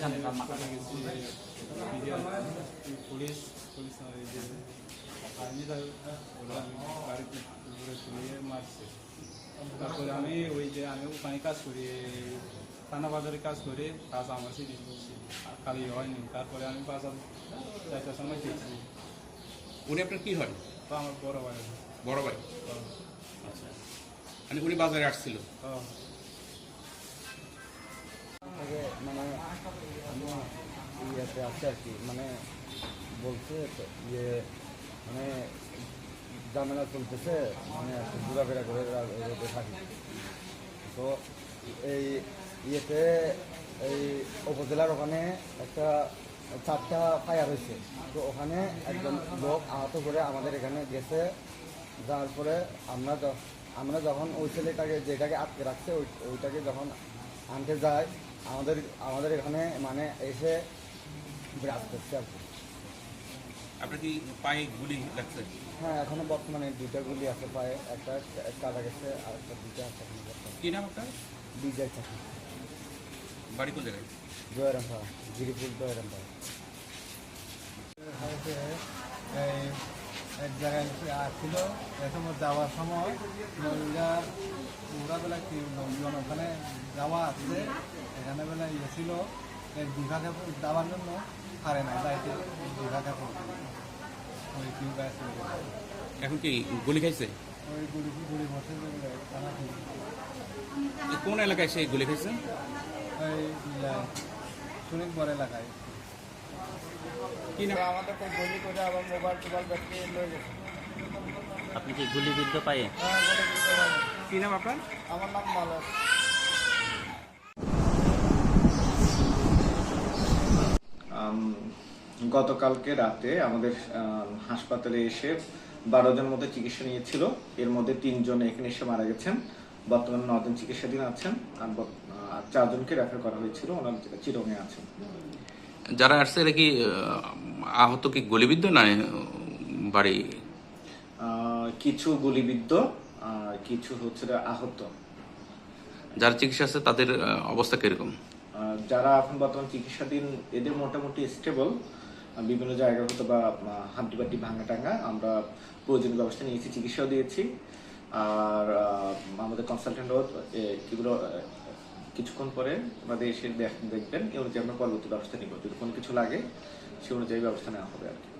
গেছি police police উপরে তুলে মারছে তারপরে আমি ওই যে আমি ওখানে কাজ করি থানা বাজারে কাজ করি কাজ আমার সিটি খালি হয়নি তারপরে আমি বাজার চারটার সময় দেখছি উনি আপনার কি হয় তো আমার বড় ভাই। বড় ভাই? আচ্ছা। মানে উনি বাজারে আসছিল? তো। মানে আমি ইয়েতে আছে আর কি মানে বলছে ইয়ে মানে ঝামেলা চলতেছে মানে ঘোরাফেরা করে রোদে থাকি। তো এই ইয়েতে, এই উপজেলার ওখানে একটা চারটা ফায়ার হয়েছে। তো ওখানে একজন লোক আহত করে আমাদের এখানে গেছে যার পরে আমরা আমরা যখন ওই ছেলেটাকে, যেটাকে আটকে রাখছে, ওই, ওইটাকে যখন আনতে যায় আমাদের আমাদের এখানে মানে এসে বিরাজ করছে আর কি। আপনার কি পায়ে গুলি লাগছে? হ্যাঁ এখনও বর্তমানে দুইটা গুলি আছে পায়ে একটা কাটা গেছে আর একটা দুইটা আছে এখনও বর্তমানে। কি নাম আপনার? বিজয় চাকরি। বাড়ি কোন জায়গায়? জয়রাম পাড়া গিরিপুর জয়রাম পাড়া এক জায়গায় আসছিল। এরকম যাওয়ার সময় ওরা ওরা বেলা কি লোকজন ওখানে যাওয়া আছে এখানে বেলা ছিল এই দীঘাকে যাওয়ার জন্য পারে না যাইতে দীঘাকে ওই কি আসছিল এখন কি গুলি খাইছে? ওই গুড়ি গুড়ি বসে কোন এলাকায় সে গুলি খাইছে? ওই সুনীল বড় এলাকায়। কি গুলি করে আবার মোবাইল টোবাইল ব্যাগকে লয়ে গেছে। আপনি কি গুলিবিদ্ধ পায়ে? হ্যাঁ। কি নাম আপনার? আমার নাম মালক। গতকালকে রাতে আমাদের হাসপাতালে এসে বারো জন মতো চিকিৎসা নিয়েছিল। এর মধ্যে তিনজন এখানে এসে মারা গেছেন। বর্তমানে নজন চিকিৎসাধীন আছেন। আর চারজনকে রেফার করা হয়েছিল। ওনার চিরঙে আছেন। যারা আসছে এরা কি আহত কি গুলিবিদ্ধ? না বাড়ি? কিছু গুলিবিদ্ধ কিছু হচ্ছে আহত। যারা চিকিৎসা আছে তাদের অবস্থা কীরকম? যারা এখন বর্তমান চিকিৎসাধীন এদের মোটামুটি স্টেবল বিভিন্ন জায়গায় হয়তো বা হাড্ডি বাড্ডি ভাঙা টাঙ্গা আমরা প্রয়োজনীয় ব্যবস্থা নিয়েছি চিকিৎসাও দিয়েছি। আর আমাদের কনসালটেন্টও এগুলো কিছুক্ষণ পরে আমাদের এসে দেখ- দেখবেন এই অনুযায়ী আমরা পরবর্তী ব্যবস্থা নিব। যদি কোনো কিছু লাগে সে অনুযায়ী ব্যবস্থা নেওয়া হবে আর কি।